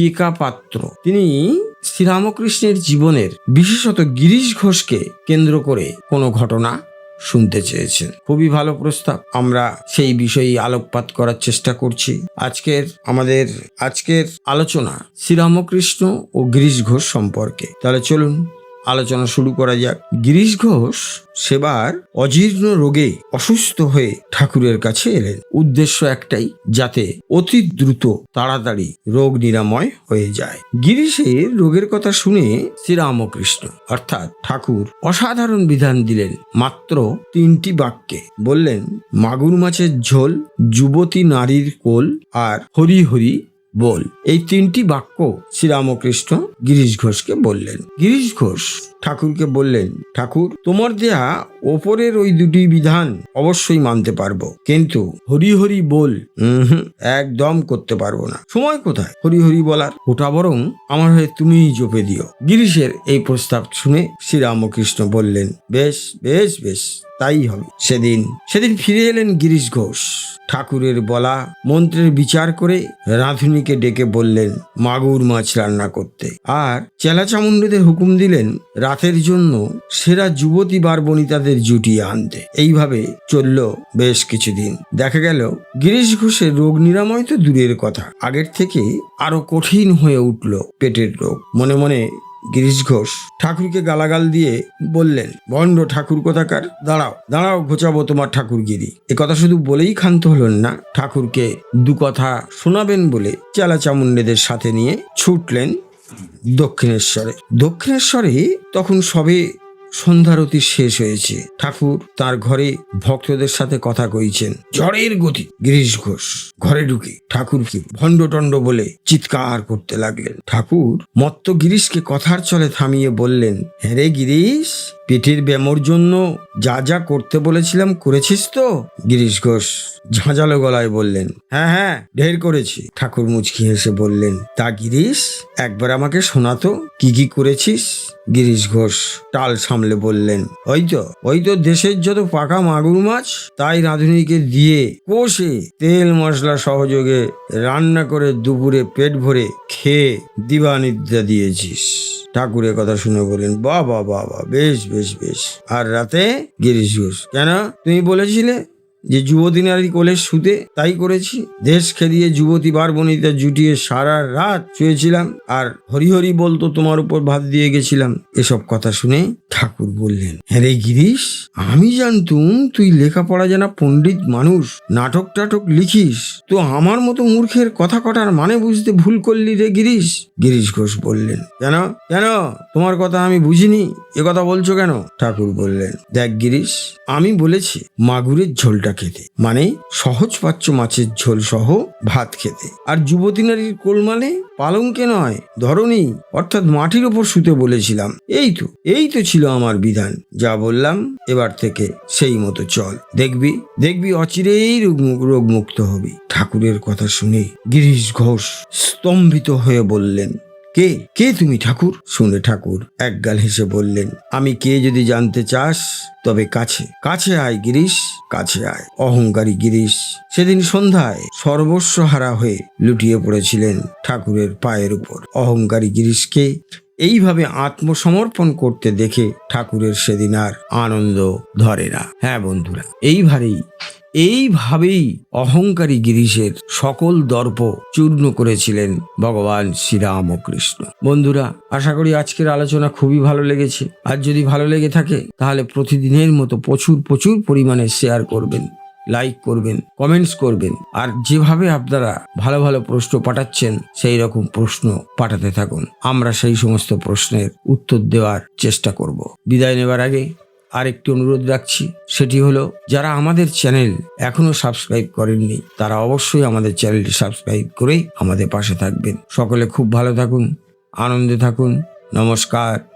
কেকা পাত্র তিনি শ্রীরামকৃষ্ণের জীবনের বিশেষত গিরিশ ঘোষকে কেন্দ্র করে কোনো ঘটনা শুনতে চেয়েছেন। খুবই ভালো প্রস্তাব। আমরা সেই বিষয়ে আলোকপাত করার চেষ্টা করছি। আজকের আমাদের, আজকের আলোচনা শ্রীরামকৃষ্ণ ও গিরিশ ঘোষ সম্পর্কে। তাহলে চলুন আলোচনা শুরু করা যাক। গিরিশ ঘোষ সেবার অজীর্ণ রোগে অসুস্থ হয়ে ঠাকুরের কাছে এলেন। উদ্দেশ্য একটাই, যাতে অতি দ্রুত তাড়াতাড়ি রোগ নিরাময় হয়ে যায়। গিরিশের রোগের কথা শুনে শ্রীরামকৃষ্ণ, অর্থাৎ ঠাকুর, অসাধারণ বিধান দিলেন। মাত্র তিনটি বাক্যে বললেন, মাগুর মাছের ঝোল, যুবতী নারীর কোল আর হরি হরি বল। এই তিনটি বাক্য শ্রীরামকৃষ্ণ গিরিশ ঘোষকে বললেন। গিরিশ ঘোষ ঠাকুরকে বললেন, ঠাকুর, তোমার দেয়া ওপরের ওই দুটি বিধান অবশ্যই মানতে পারব। কিন্তু হরি হরি বল একদম করতে পারব না। সময় কোথায়? হরি হরি বলার? ওটা বরং আমার হয়ে তুমিই জপে দিও। গিরিশের এই প্রস্তাব শুনে শ্রীরামকৃষ্ণ বললেন, বেশ বেশ বেশ। তাই হবে। সেদিন সেদিন ফিরে এলেন গিরিশ ঘোষ। ঠাকুরের বলা মন্ত্রের বিচার করে রাঁধুনিকে ডেকে বললেন, মাগুর মাছ রান্না করতে। আর চেলা চামুন্ডদের হুকুম দিলেন, রাতের জন্য সেরা যুবতী বার বনিতাদের জুটিয়ে আনতে। এইভাবে চলল বেশ কিছুদিন। দেখা গেল, গিরিশ ঘোষের রোগ নিরাময় তো দূরের কথা। আগের থেকে আরও কঠিন হয়ে উঠল পেটের রোগ। মনে মনে গিরিশ ঘোষ ঠাকুরকে গালাগাল দিয়ে বললেন বন্ড ঠাকুর কোথাকার? দাঁড়াও দাঁড়াও, ঘোচাবো তোমার ঠাকুরগিরি। গিরি কথা শুধু বলেই ক্ষান্ত হলেন না, ঠাকুরকে দু কথা শোনাবেন বলে চেলা চামুন্ডেদের সাথে নিয়ে ছুটলেন দক্ষিণেশ্বরে। দক্ষিণেশ্বরে তখন সবে সন্ধ্যারতি শেষ হয়েছে। ঠাকুর তার ঘরে ভক্তদের সাথে কথা কইছেন। ঝড়ের গতি, গিরিশ ঘোষ, ঘরে ঢুকে ঠাকুরকে ভণ্ডটণ্ড বলে চিৎকার করতে লাগলেন। ঠাকুর মত্ত গিরিশকে কথার চলে থামিয়ে বললেন হ্যাঁ রে গিরিশ, পেটের ব্যামোর জন্য যা যা করতে বলেছিলাম করেছিস তো? গিরিশ ঘোষ ঝাঁঝালো গলায় বললেন হ্যাঁ হ্যাঁ ঢের করেছি। ঠাকুর মুচকি হেসে বললেন, তা গিরিশ, একবার আমাকে শোনাতো কি কি করেছিস? গিরিশ ঘোষ টাল সামলে বললেন, ওই তো ওই তো দেশের যত পাকা মাগুর মাছ, তাই রাঁধুনিকে দিয়ে কষে তেল মশলা সহযোগে রান্না করে দুপুরে পেট ভরে খেয়ে দিবানিদ্রা দিয়েছিস। ঠাকুরের কথা শুনে বলেন বাহ বাহ, বেশ বেশ বেশ। আর রাতে গিরিশ ঘোষ, কেন? তুমি বলেছিলে যে যুবতী নারী কোলে শুতে তাই করেছি। দেশ খেলিয়ে যুবতী বার বনিতা জুটিয়ে সারা রাত শুয়েছিলাম আর হরিহরি বলতো তোমার উপর ভাত দিয়ে গেছিলাম। এসব কথা শুনে ঠাকুর বললেন হ্যাঁ রে গিরিশ, আমি জানতুম তুই লেখাপড়া জানা পণ্ডিত মানুষ, নাটক টাটক লিখিস। তো আমার মতো মূর্খের কথা কটার মানে বুঝতে ভুল করলি রে গিরিশ? গিরিশ ঘোষ বললেন, কেন কেন? তোমার কথা আমি বুঝিনি। এ কথা বলছো কেন? ঠাকুর বললেন, দেখ গিরিশ, আমি বলেছি, মাগুরের ঝোলটা খেতে। মানে সহজ পাচ্য মাছের ঝোল সহ ভাত খেতে। আর যুবতী নারীর কোল মানে পালঙ্কে নয় ধরনী অর্থাৎ মাটির ওপর শুতে বলেছিলাম। এই তো এই তো ছিল আমার বিধান। যা বললাম, এবার থেকে সেই মতো চল। দেখবি দেখবি অচিরেই রোগ- রোগমুক্ত হবি। ঠাকুরের কথা শুনে গিরিশ ঘোষ স্তম্ভিত হয়ে বললেন কে? কে তুমি, ঠাকুর? শুনে ঠাকুর একগাল হেসে বললেন, আমি কে যদি জানতে চাস, তবে কাছে। কাছে আয় গিরিশ, কাছে আয় অহংকারী গিরিশ। সেদিন সন্ধ্যায় সর্বস্ব হারা হয়ে লুটিয়ে পড়েছিলেন ঠাকুরের পায়ের উপর। অহংকারী গিরিশকে এইভাবে আত্মসমর্পণ করতে দেখে ঠাকুরের সেদিন আর আনন্দ ধরে না। হ্যাঁ বন্ধুরা, এইভাবেই এইভাবেই অহংকারী গিরিশের সকল দর্প চূর্ণ করেছিলেন ভগবান শ্রীরামকৃষ্ণ। বন্ধুরা, আশা করি আজকের আলোচনা খুবই ভালো লেগেছে। আর যদি ভালো লেগে থাকে, তাহলে প্রতিদিনের মতো প্রচুর প্রচুর পরিমাণে শেয়ার করবেন। লাইক করবেন কমেন্টস করবেন। আর যেভাবে আপনারা ভালো ভালো প্রশ্ন পাঠাচ্ছেন, সেই রকম প্রশ্ন পাঠাতে থাকুন। আমরা সেই সমস্ত প্রশ্নের উত্তর দেওয়ার চেষ্টা করব। বিদায় নেবার আগে আরেকটি অনুরোধ রাখছি, সেটি হলো, যারা আমাদের চ্যানেল এখনও সাবস্ক্রাইব করেননি, তারা অবশ্যই আমাদের চ্যানেলটি সাবস্ক্রাইব করেই আমাদের পাশে থাকবেন। সকলে খুব ভালো থাকুন, আনন্দে থাকুন, নমস্কার।